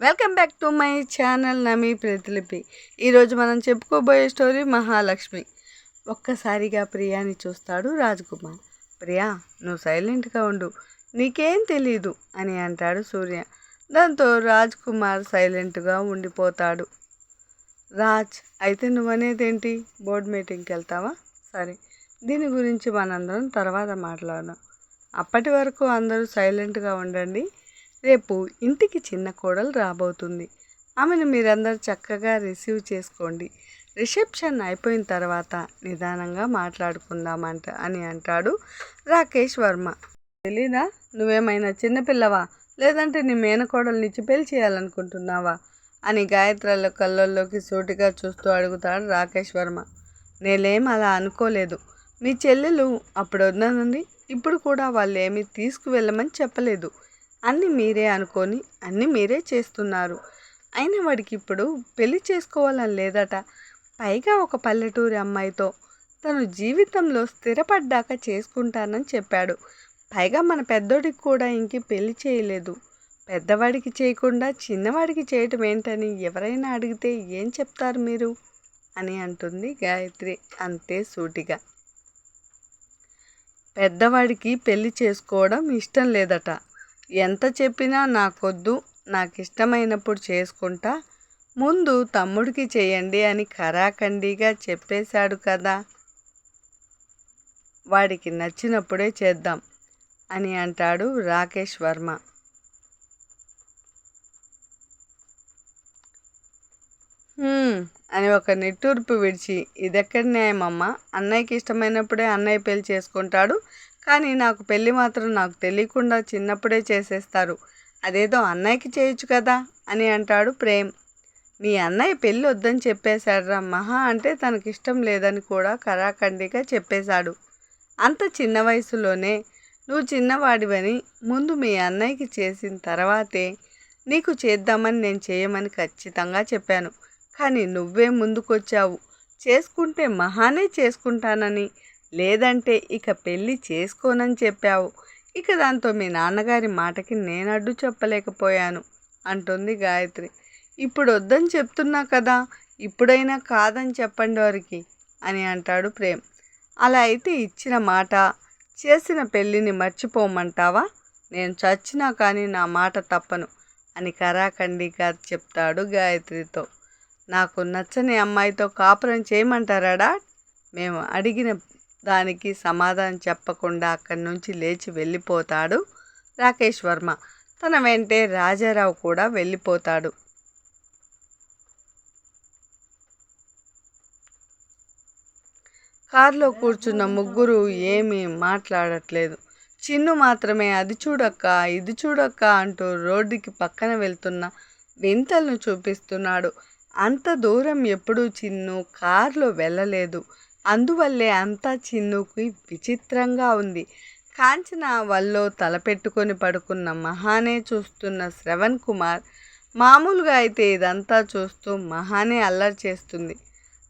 Welcome back to my channel Nami Pratilipi ఈరోజు మనం చెప్పుకోబోయే స్టోరీ మహాలక్ష్మి. ఒక్కసారిగా ప్రియాని చూస్తాడు రాజ్కుమార్. ప్రియా నువ్వు సైలెంట్గా ఉండు. నీకేం తెలీదు అని అంటాడు సూర్య. దాంతో రాజ్ కుమార్ సైలెంట్గా ఉండిపోతాడు. రాజ్ అయితే నువ్వనేదేంటి? బోర్డ్ మీటింగ్కి వెళ్తావా? సరే దీని గురించి మనందరం తర్వాత మాట్లాడదాం. అప్పటి వరకు అందరూ సైలెంట్గా ఉండండి. రేపు ఇంటికి చిన్న కోడలు రాబోతుంది. ఆమెను మీరందరూ చక్కగా రిసీవ్ చేసుకోండి. రిసెప్షన్ అయిపోయిన తర్వాత నిదానంగా మాట్లాడుకుందామంట అని అంటాడు రాకేష్ వర్మ. తెలీదా? నువ్వేమైనా చిన్నపిల్లవా లేదంటే నీ మేనకోడల్నిచ్చి పెళ్ళి చేయాలనుకుంటున్నావా? అని గాయత్రాల కళ్ళల్లోకి సూటిగా చూస్తూ అడుగుతాడు రాకేష్ వర్మ. నేనేం అలా అనుకోలేదు. మీ చెల్లెలు అప్పుడు వద్దనండి ఇప్పుడు కూడా వాళ్ళు ఏమీ తీసుకువెళ్ళమని చెప్పలేదు. అన్నీ మీరే అనుకొని అన్నీ మీరే చేస్తున్నారు. అయినా వాడికి ఇప్పుడు పెళ్ళి చేసుకోవాలని లేదట. పైగా ఒక పల్లెటూరి అమ్మాయితో తను జీవితంలో స్థిరపడ్డాక చేసుకుంటానని చెప్పాడు. పైగా మన పెద్దోడికి కూడా ఇంక పెళ్ళి చేయలేదు. పెద్దవాడికి చేయకుండా చిన్నవాడికి చేయటం ఏంటని ఎవరైనా అడిగితే ఏం చెప్తారు మీరు? అని అంటుంది గాయత్రి అంతే సూటిగా. పెద్దవాడికి పెళ్ళి చేసుకోవడం ఇష్టం లేదట. ఎంత చెప్పినా నాకొద్దు నాకు ఇష్టమైనప్పుడు చేసుకుంటా. ముందు తమ్ముడికి చేయండి అని ఖరాఖండిగా చెప్పేశాడు కదా. వాడికి నచ్చినప్పుడే చేద్దాం అని అంటాడు రాకేష్ వర్మ. అని ఒక నిట్టూర్పు విడిచి ఇదెక్కడ న్యాయమమ్మా? అన్నయ్యకి ఇష్టమైనప్పుడే అన్నయ్య పెళ్ళి చేసుకుంటాడు. కానీ నాకు పెళ్ళి మాత్రం నాకు తెలియకుండా చిన్నప్పుడే చేసేస్తారు. అదేదో అన్నయ్యకి చేయొచ్చు కదా? అని అంటాడు ప్రేమ్. మీ అన్నయ్య పెళ్ళి వద్దని చెప్పేశాడురా మహా అంటే తనకిష్టం లేదని కూడా కరాఖండిగా చెప్పేశాడు. అంత చిన్న వయసులోనే నువ్వు చిన్నవాడివని ముందు మీ అన్నయ్యకి చేసిన తర్వాతే నీకు చేద్దామని నేను చేయమని ఖచ్చితంగా చెప్పాను. కానీ నువ్వే ముందుకొచ్చావు. చేసుకుంటే మహానే చేసుకుంటానని లేదంటే ఇక పెళ్ళి చేసుకోనని చెప్పావు. ఇక దాంతో మీ నాన్నగారి మాటకి నేను అడ్డు చెప్పలేకపోయాను అంటుంది గాయత్రి. ఇప్పుడు వద్దని చెప్తున్నా కదా ఇప్పుడైనా కాదని చెప్పండి వారికి అని అంటాడు ప్రేమ్. అలా అయితే ఇచ్చిన మాట చేసిన పెళ్ళిని మర్చిపోమంటావా? నేను చచ్చినా కానీ నా మాట తప్పను అని కరాఖండిగా చెప్తాడు గాయత్రితో. నాకు నచ్చని అమ్మాయితో కాపురం చేయమంటారాడా మేము అడిగిన దానికి సమాధానం చెప్పకుండా అక్కడి నుంచి లేచి వెళ్ళిపోతాడు రాకేష్ వర్మ. తన వెంటే రాజారావు కూడా వెళ్ళిపోతాడు. కారులో కూర్చున్న ముగ్గురు ఏమీ మాట్లాడట్లేదు. చిన్ను మాత్రమే అది చూడక్క ఇది చూడక్క అంటూ రోడ్డుకి పక్కన వెళ్తున్న వింతలను చూపిస్తున్నాడు. అంత దూరం ఎప్పుడూ చిన్ను కారులో వెళ్ళలేదు. అందువల్లే అంతా చిన్నుకి విచిత్రంగా ఉంది. కాంచన వల్లో తలపెట్టుకొని పడుకున్న మహానే చూస్తున్న శ్రవణ్ కుమార్ మామూలుగా అయితే ఇదంతా చూస్తూ మహానే అల్లరి చేస్తుంది.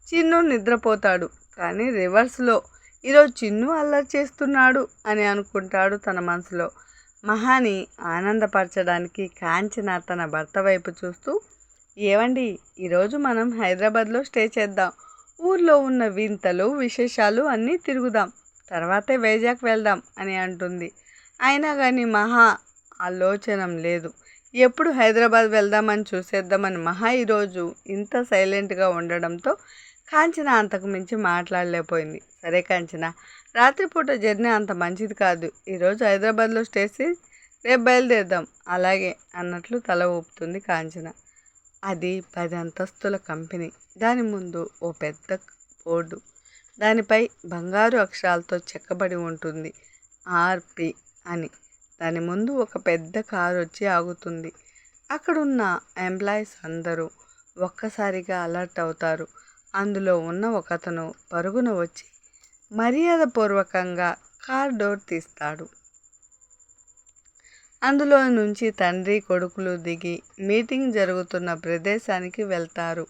చిన్ను నిద్రపోతాడు కానీ రివర్స్లో ఈరోజు చిన్ను అల్లరి చేస్తున్నాడు అని అనుకుంటాడు తన మనసులో. మహాని ఆనందపరచడానికి కాంచన తన భర్త వైపు చూస్తూ ఏవండి ఈరోజు మనం హైదరాబాద్లో స్టే చేద్దాం. ఊర్లో ఉన్న వింతలు విశేషాలు అన్నీ తిరుగుదాం. తర్వాతే వైజాగ్ వెళ్దాం అని అంటుంది. అయినా కానీ మహా ఆలోచనం లేదు. ఎప్పుడు హైదరాబాద్ వెళ్దామని చూసేద్దామని మహా ఈరోజు ఇంత సైలెంట్గా ఉండడంతో కాంచన అంతకు మించి మాట్లాడలేకపోయింది. సరే కాంచన రాత్రిపూట జర్నీ అంత మంచిది కాదు. ఈరోజు హైదరాబాద్లో స్టేసి రేపు బయలుదేరుదాం. అలాగే అన్నట్లు తల ఊపుతుంది కాంచన. అది పది అంతస్తుల కంపెనీ. దాని ముందు ఓ పెద్ద బోర్డు. దానిపై బంగారు అక్షరాలతో చెక్కబడి ఉంటుంది. ఆర్పి అని. దాని ముందు ఒక పెద్ద కారు వచ్చి ఆగుతుంది. అక్కడున్న ఎంప్లాయీస్ అందరూ ఒక్కసారిగా అలర్ట్ అవుతారు. అందులో ఉన్న ఒకతను పరుగున వచ్చి మర్యాదపూర్వకంగా కార్ డోర్ తీస్తాడు. అందులో నుంచి తండ్రి కొడుకులు దిగి మీటింగ్ జరుగుతున్న ప్రదేశానికి వెళ్తారు.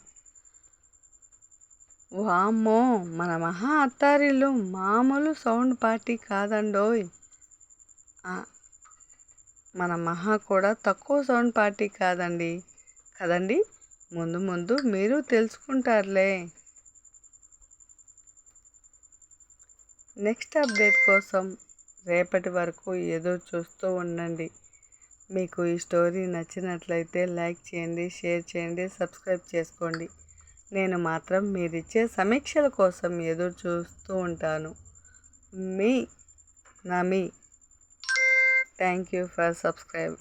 వామ్మో మన మహా అత్తారిల్లు మామూలు సౌండ్ పార్టీ కాదండోయ్. మన మహా కూడా తక్కువ సౌండ్ పార్టీ కాదండి. కదండి? ముందు ముందు మీరు తెలుసుకుంటారులే. నెక్స్ట్ అప్డేట్ కోసం రేపటి వరకు ఎదురు చూస్తూ ఉండండి. మీకు ఈ స్టోరీ నచ్చినట్లయితే లైక్ చేయండి షేర్ చేయండి సబ్స్క్రైబ్ చేసుకోండి. నేను మాత్రం మీరిచ్చే సమీక్షల కోసం ఎదురు చూస్తూ ఉంటాను. మీ Nami. Thank you for subscribe.